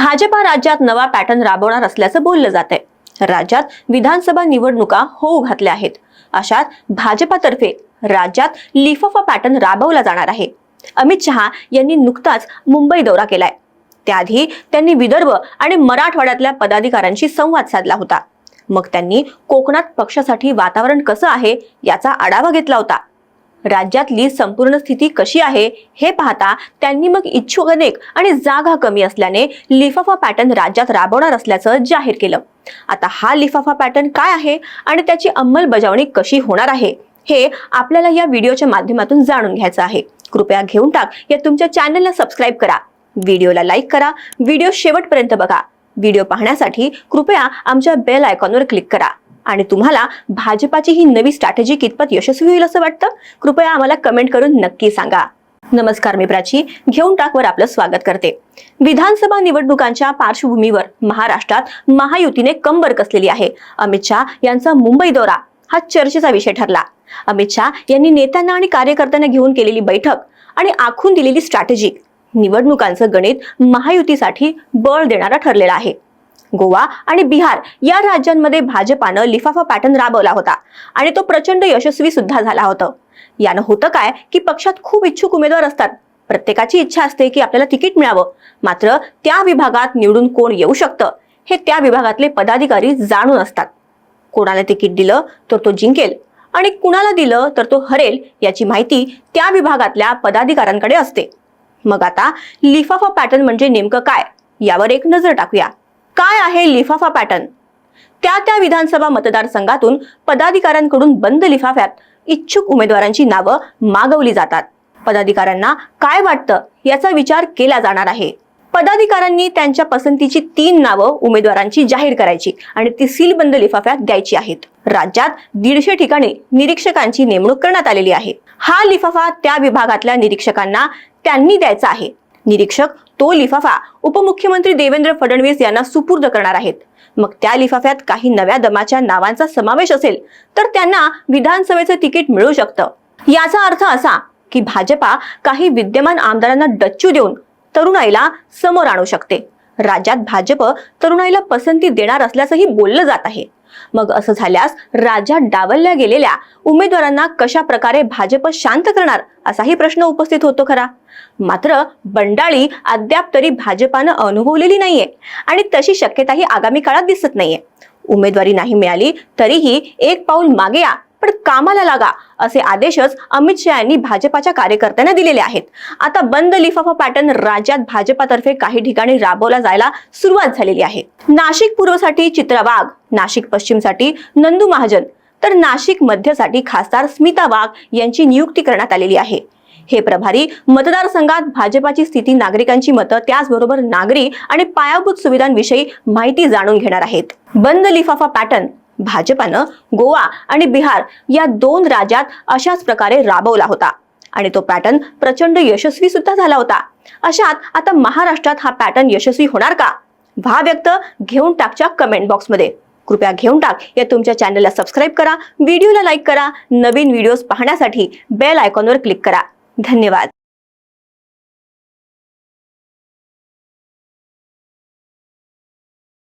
भाजपा राज्यात नवा पॅटर्न राबवणार असल्याचं बोललं जात आहे राज्यात विधानसभा निवडणुका होऊ घातल्या आहेत. अशात भाजपातर्फे राज्यात लिफाफा पॅटर्न राबवला जाणार आहे. अमित शहा यांनी नुकताच मुंबई दौरा केलाय. त्याआधी त्यांनी विदर्भ आणि मराठवाड्यातल्या पदाधिकाऱ्यांशी संवाद साधला होता. मग त्यांनी कोकणात पक्षासाठी वातावरण कसं आहे याचा आढावा घेतला होता. राज्यातली संपूर्ण स्थिती कशी आहे हे पाहता त्यांनी मग इच्छुक अनेक आणि जागा कमी असल्याने लिफाफा पॅटर्न राज्यात राबवणार असल्याचं जाहीर केलं. आता हा लिफाफा पॅटर्न काय आहे आणि त्याची अंमलबजावणी कशी होणार आहे हे आपल्याला या व्हिडिओच्या माध्यमातून जाणून घ्यायचं आहे. कृपया घेऊन टाक या तुमच्या चॅनलला सबस्क्राईब करा. व्हिडिओला लाईक करा. व्हिडिओ शेवटपर्यंत बघा. व्हिडिओ पाहण्यासाठी कृपया आमच्या बेल आयकॉनवर क्लिक करा. आणि तुम्हाला भाजपाची ही नवी स्ट्रॅटेजी कितपत यशस्वी होईल असं वाटतं? कृपया आम्हाला कमेंट करून नक्की सांगा. नमस्कार मी प्राची घेऊन टाकवर आपलं स्वागत करते. विधानसभा निवडणुकांच्या पार्श्वभूमीवर महाराष्ट्रात महायुतीने कंबर कसलेली आहे? अमित शहा यांचा मुंबई दौरा हा चर्चेचा विषय ठरला. अमित शहा यांनी नेत्यांना आणि कार्यकर्त्यांना घेऊन केलेली बैठक आणि आखून दिलेली स्ट्रॅटेजी निवडणुकांचं गणित महायुतीसाठी बळ देणारा ठरलेला आहे. गोवा आणि बिहार या राज्यांमध्ये भाजपानं लिफाफा पॅटर्न राबवला होता. आणि तो प्रचंड यशस्वी सुद्धा झाला होता. यानं होतं काय की पक्षात खूप इच्छुक उमेदवार असतात. प्रत्येकाची इच्छा असते की आपल्याला तिकीट मिळावं. मात्र त्या विभागात निवडून कोण येऊ शकतं? हे त्या विभागातले पदाधिकारी जाणून असतात. कोणाला तिकीट दिलं तर तो जिंकेल आणि कुणाला दिलं तर तो हरेल याची माहिती त्या विभागातल्या पदाधिकाऱ्यांकडे असते. मग आता लिफाफा पॅटर्न म्हणजे नेमकं काय? यावर एक नजर टाकूया. काय आहे लिफाफा पॅटर्न? त्या त्या विधानसभा मतदारसंघातून पदाधिकाऱ्यांकडून बंद लिफाफ्यात इच्छुक उमेदवारांची नावं मागवली जातात. पदाधिकाऱ्यांना काय वाटतं याचा विचार केला जाणार आहे. पदाधिकाऱ्यांनी त्यांच्या पसंतीची तीन नावं उमेदवारांची जाहीर करायची आणि ती सीलबंद लिफाफ्यात द्यायची आहेत. राज्यात दीडशे ठिकाणी निरीक्षकांची नेमणूक करण्यात आलेली आहे. हा लिफाफा त्या विभागातल्या निरीक्षकांना त्यांनी द्यायचा आहे. निरीक्षक तो लिफाफा उपमुख्यमंत्री देवेंद्र फडणवीस यांना सुपूर्द करणार आहेत. मग त्या लिफाफ्यात काही नव्या दमाच्या नावांचा समावेश असेल तर त्यांना विधानसभेचं तिकीट मिळू शकतं. याचा अर्थ असा की भाजपा काही विद्यमान आमदारांना डच्चू देऊन तरुणाईला समोर आणू शकते. राज्यात भाजप तरुणाईला पसंती देणार असल्याचंही बोललं जात आहे. मग असं झाल्यास राज्यात डावलल्या गेलेल्या उमेदवारांना कशा प्रकारे भाजप शांत करणार असाही प्रश्न उपस्थित होतो खरा. मात्र बंडाळी अद्याप तरी भाजपानं अनुभवलेली नाहीये आणि तशी शक्यताही आगामी काळात दिसत नाहीये. उमेदवारी नाही मिळाली तरीही एक पाऊल मागे या. पण कामाला लागा असे आदेशच अमित शहा यांनी भाजपाच्या कार्यकर्त्यांना दिलेले आहेत. आता बंद लिफाफा पॅटर्न राज्यात भाजपातर्फे काही ठिकाणी राबवला जायला सुरुवात झालेली आहे. नाशिक पूर्वसाठी चित्रा वाघ नाशिक पश्चिमसाठी नंदू महाजन तर नाशिक मध्यसाठी खासदार स्मिता वाघ यांची नियुक्ती करण्यात आलेली आहे. हे प्रभारी मतदारसंघात भाजपाची स्थिती नागरिकांची मतं त्याचबरोबर नागरी आणि पायाभूत सुविधांविषयी माहिती जाणून घेणार आहेत. बंद लिफाफा पॅटर्न भाजपानं गोवा आणि बिहार या दोन राज्यात अशाच प्रकारे राबवला होता. आणि तो पॅटर्न प्रचंड यशस्वी सुद्धा झाला होता. अशात आता महाराष्ट्रात हा पॅटर्न यशस्वी होणार का? व्हा व्यक्त घेऊन टाकच्या कमेंट बॉक्समध्ये कृपया घेऊन टाक. या तुमच्या चॅनलला सबस्क्राईब करा. व्हिडिओला लाईक करा. नवीन व्हिडिओज पाहण्यासाठी बेल आयकॉनवर क्लिक करा. धन्यवाद.